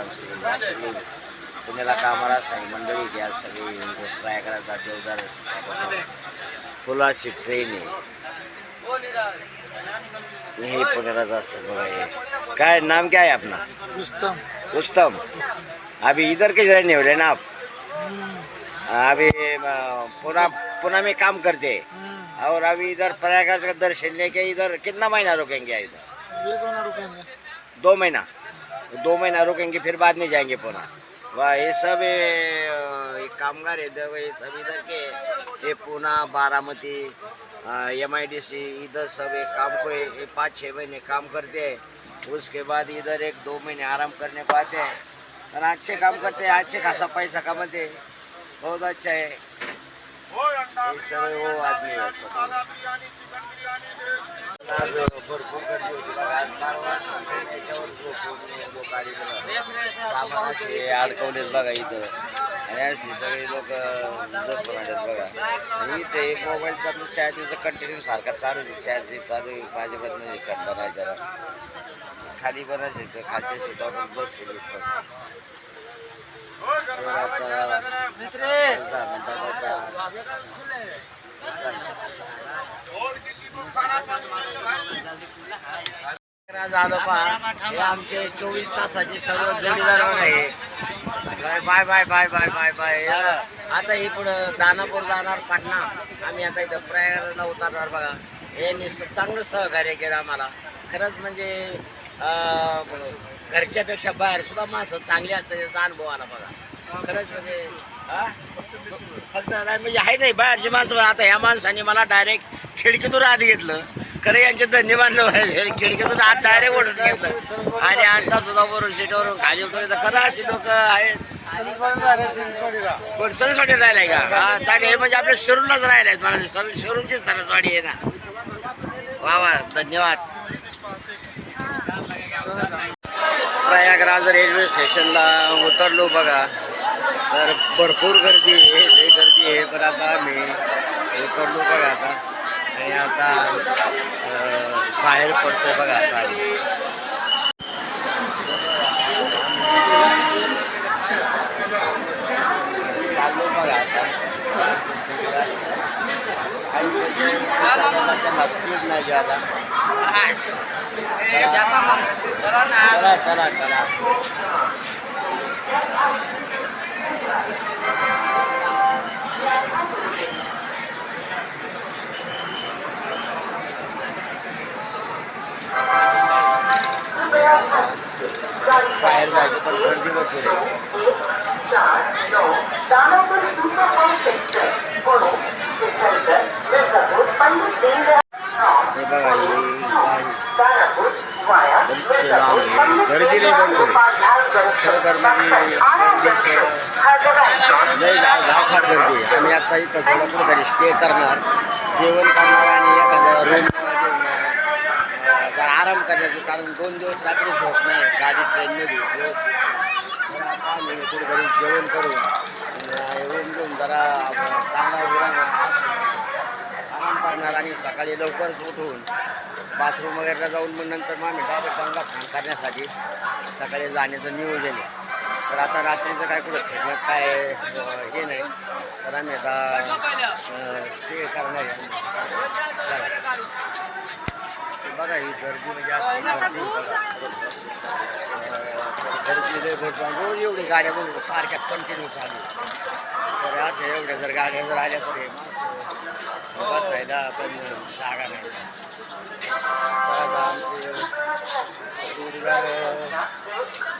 आरामशीर सगळी पुण्याला कामाला मंडळी द्या सगळी ट्राय करायचा देवदार फुलाची ट्रेन आहे हे। पुण्यालाच असतात बघा हे। काय नाम क्या है अपना? रुस्तम। रुस्तम। अभी इधर किस रहने वाले ना आप? अभी पुणे में काम करते। और अभी इधर प्रयागराज का दर्शन लेके इधर कितना महीना रुकेंगे इधर? दो महीना? दो महीना रुकेंगे फिर बाद में जाएंगे पुनः। वह ये सब ये, कामगार है इधर ये सब इधर के ये Poona Baramati M I D C इधर सब एक काम को ये ये पाँच छः महीने काम करते हैं। उसके बाद इधर एक दो महीने आराम करने को आते हैं। और अच्छे काम करते हैं अच्छे खासा पैसा कमाते हैं। बहुत अच्छा है। ये सब वो आदमी है सब। आज भरपूर गर्दी होती बघा अडकवलेत बघा इथं आणि अशी सगळे लोक झोपून बघा आणि इथे एक मोबाईलचा चार्जिंगचा कंटिन्यू सारखा चालू आहे चार्जिंग चालू आहे माझ्याकडे नाही करता नाही जरा खाली पण असेल खालच्या शेतावर बसतो आता दहा मिनिटात हे आमचे चोवीस तासाचे सर्व जोडीदार आहे bye bye bye bye bye bye आता हे पुढं दानापूर जाणार पाटणा. आम्ही आता इथं प्रयागराजला उतरणार बघा. हे चांगलं सहकार्य केलं आम्हाला. खरंच म्हणजे घरच्यापेक्षा बाहेर सुद्धा माणसं चांगली असतात त्याचा अनुभव आला बघा. खरंच म्हणजे फक्त नाही म्हणजे आहे नाही बाहेरची माणसं आता ह्या माणसाने मला डायरेक्ट खिडकीतून आत घेतलं. खरं यांचे धन्यवाद पाहिजे. खिडकीतून आत डायरेक्ट ओढून घेतलं. आणि आता सुद्धा वरून सीटवरून खाली उतरलं तर खरं अशी लोक आहेत. कोण सरसवाडी राहिलाय का? हा चालेल हे म्हणजे आपल्या शिरूरलाच राहिलाय. मला सर शिरूरची सरसवाडी आहे ना. वा वा धन्यवाद. प्रयागराज रेल्वे स्टेशनला उतरलो बघा. तर भरपूर गर्दी आहे लई गर्दी आहे पण आता आम्ही उतरलो बघा आता. आणि आता बाहेर पडतोय बघा आता आम्ही. चाललो बघा आता. स्पीड नाही चला चला चला. बाहेर जायचं पण गर्दी भरपूर आहे. थोडं स्टे करणार जेवण करणार आणि एखादा रूम जरा आराम करण्याचं कारण दोन दिवस रात्री झोप नाही गाडी ट्रेनमध्ये तर जेवण करून रूम घेऊन जरा चांगला आराम करणार आणि सकाळी लवकरच उठून बाथरूम वगैरेला जाऊन मग नंतर मग आम्ही डायरेक्ट गंगा स्नान करण्यासाठी सकाळी जाण्याचं नियोजन आहे. तर आता रात्रीचं काय कुठं फिरणं काय हे नाही. तर आम्ही आता ते करणार आहे. बघा ही गर्दी म्हणजे अशी गर्दी भरपूर रोज एवढी गाड्या बघू सारख्या कंटिन्यू चालू तर असं एवढ्या जर गाड्या जर आल्या तर बस माणसं बसायला पण जागा नाही. आमचे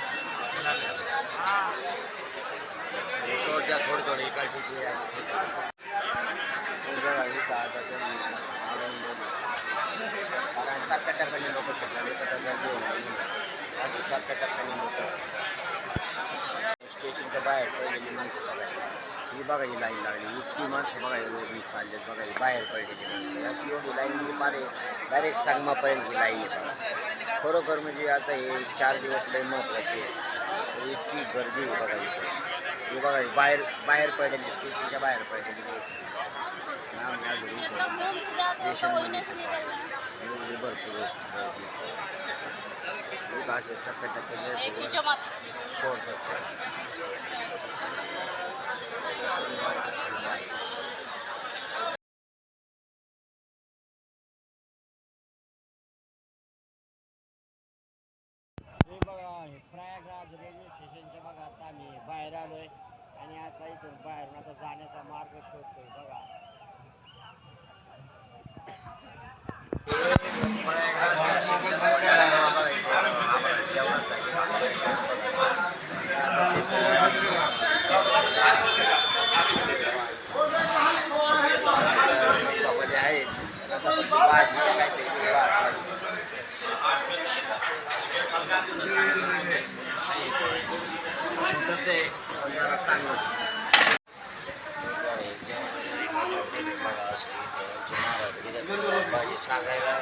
बघा इथं थोडं त्यांनी आनंद कारण टप्प्याटप्प्याने लोक गर्दी होणार अशी लोक स्टेशनच्या बाहेर पडलेली माणसं बघायला ही बघा ही लाईन लागली इतकी माणसं बघा रोडनी चाललेत बघा ही बाहेर पडलेली माणसं अशी एवढी लाईन म्हणजे पारे डायरेक्ट सांगमापर्यंत ही लाईन येतात खरोखर म्हणजे आता हे चार दिवस लई महत्त्वाचे आहे इतकी गर्दी आहे बघा इथे. हे बघा बाहेर बाहेर पडलेली स्टेशनच्या बाहेर पडलेली स्टेशनमध्येच एवढी भरपूर असे टप्प्याटप्प्याने सोडतात हे बघा हे प्रयागराज रेल्वे स्टेशनच्या बघा आता आम्ही बाहेर आलोय आणि आता इथून बाहेरून आता जाण्याचा मार्ग शोधतोय बघा प्रयागराज चपाती आहेत भाजी काहीतरी भाजी छोटंसं आहे जरा चांगलं भाजी सांगायला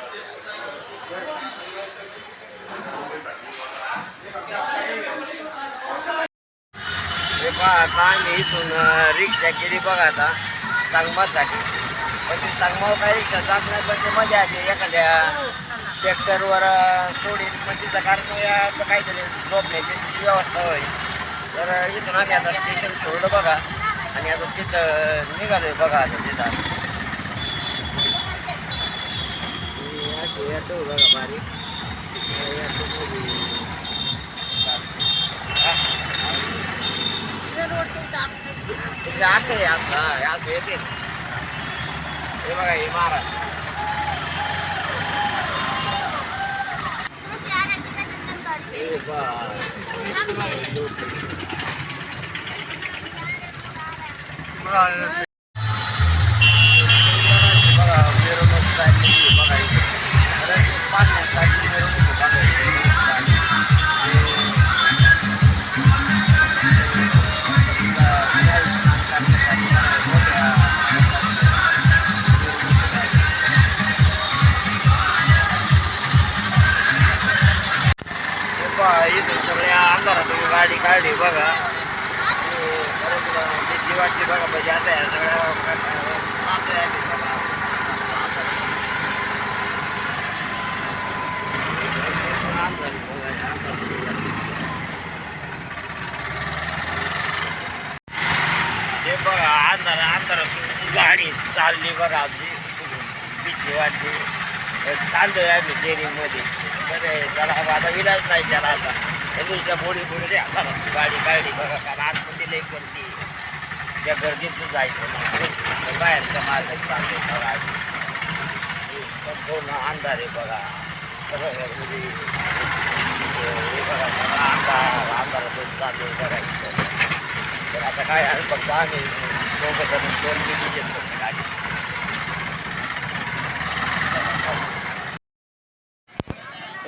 हे पहा आता आम्ही इथून रिक्षा केली बघा आता सांगमासाठी. पण ती सांगमाव काय रिक्षा जात नाही पण ते मजा आली एखाद्या सेक्टरवर सोडील मग तिथं कारण काहीतरी झोपण्याची व्यवस्था होईल. तर इथून आम्ही आता स्टेशन सोडलं बघा आणि आता तिथं निघालोय बघा आता तिथं हे असे बघा बारीक असं आहे असं हा, हे असं येते हे बघा हे महाराज बघा बघा मिरवणूक चालली आहे बघा इथे खरंच हे पाहण्यासाठी मिरवणूक अंधार आहे बघा, हे अंधार गाडी चालली बघा आमची भीती वाटली चाललोय आम्ही डेअरिंगमध्ये बरं त्याला आता विलाज नाही त्याला आता. दुसऱ्या बोडी बोडी रे अंधारातून गाडी काढली बघा कारण आतमध्ये लई करते म्हणजे आहे. त्या गर्दीतून जायचं मग बाहेरच्या मार्गात चाललोय बघा आम्ही. हे संपूर्ण अंधार आहे बघा सगळं म्हणजे बघा सगळा अंधार अंधारातून चाललोय बघा तर आता काय आहे फक्त आम्ही दोघं दोन मिनिट येतो गाडी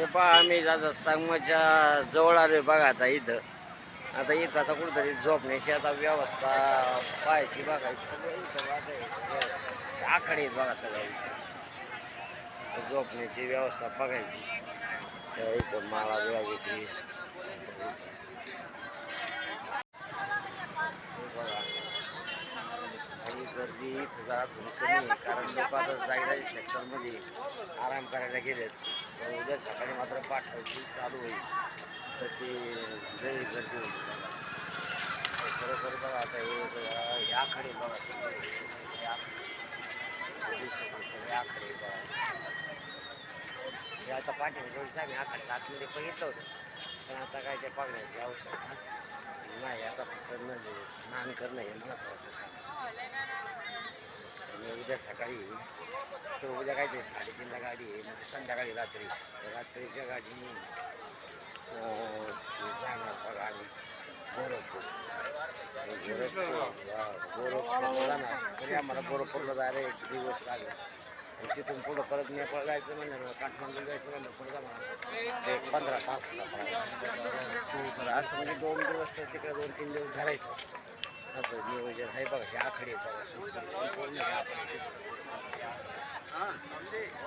पहा आम्ही आता संगमाच्या जवळ आलोय बघा आता इथं आता येत आता कुठंतरी झोपण्याची आता व्यवस्था पाहायची बघायची. सगळं आकडे आहेत बघा सगळं झोपण्याची व्यवस्था बघायची. तर इथं माळा बिळा घेतली. गर्दी इथं जरा कमी कारण लोक आता जायला सेक्टरमध्ये आराम करायला गेलेत. तर उद्या सकाळी मात्र पाठवायची चालू होईल. तर ते लई गर्दी होती बघा खरोखर बघा आता हे याकडे आखाडे बघा सगळे हे आखाडे. बघा. हे आता पाठी थोडीसं आम्ही आखाडे आतमध्ये बघितलं होतं. पण आता काय ते बघण्याची आवश्यक नाही आता फक्त म्हणजे स्नान करणं हे महत्त्वाचं काम आणि उद्या सकाळी तर उद्या काय ते साडेतीनला गाडी आहे. म्हणजे संध्याकाळी रात्री. रात्रीच्या गाडी जाणार आम्ही गोरखपूर तरी आम्हाला गोरखपूरला जायला एक दिवस लागेल तिथून पुढं परत नेपाळ जायचं म्हणलं काठमांडू जायचं म्हणलं पुढं जाणार एक पंधरा तास असं म्हणजे दोन दिवस तर तिकडे दोन तीन दिवस धरायचं असं नियोजन आहे बघा हे आखडे बघा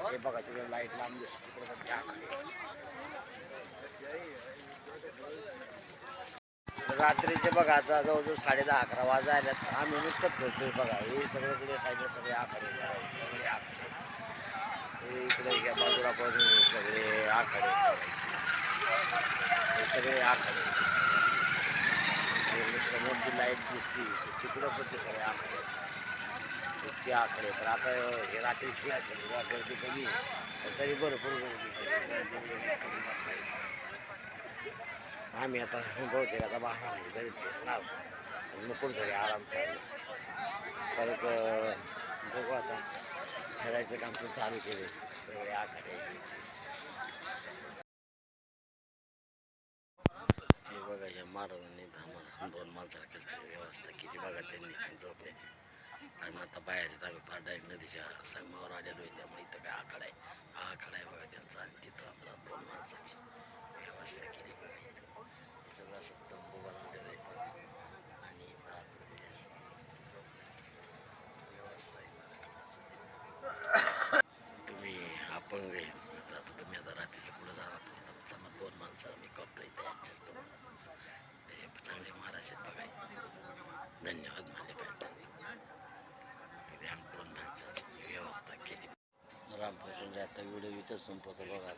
हे बघा तिकडे लाइट लांब दिसतो तिकडे आखडे हे आकडे रात्रीचे बघा आता जवळजवळ साडे दहा अकरा आल्यात आम्ही नुसतं फिरतोय बघा. हे सगळे इकडे साईडला सगळे आखडे सगळे आखडे हे इकडे या बाजूला बाजूला सगळे आखडे हे सगळे आखडे हे समोरची लाइट दिसती. तिकडं पण ते सगळे आखडे इतके आकडे तर आता हे रात्री असेल गर्दी कमी तरी भरपूर गर्दी गर्दी वगैरे कमी होत नाही. आम्ही आता बहुतेक आता बारा वाजे घरी फिरणार. नको घरी आराम करणार. परत बघू आता. फिरायचं काम तर चालू केले सगळे आकडे हे बघा या महाराजांनी आम्हाला दोन माणसाला व्यवस्था केली. बघा त्यांनी पण झोपण्याची कारण आता बाहेर येत आम्ही. फार डायरेक्ट नदीच्या संगमावर आलेलो आहे. त्यामुळे इथं काय आकडा आहे? हा आकडा आहे बघा त्यांचा. आणि तिथं आम्हाला दोन माणसाची व्यवस्था केली बघा. सगळं असं तंबू बनवलेलं आणि तुम्ही अपंग आहे आता तुम्ही आता रात्रीच्या पुढे जाणार तर दोन माणसं आम्ही करतो इथे ॲडजस्ट करून त्याचे चांगले महाराज आहेत धन्यवाद माने पाहिजे आम्ही दोन माणसाची व्यवस्था केली रामकृष्ण आता व्हिडिओ इथंच संपवतो बघा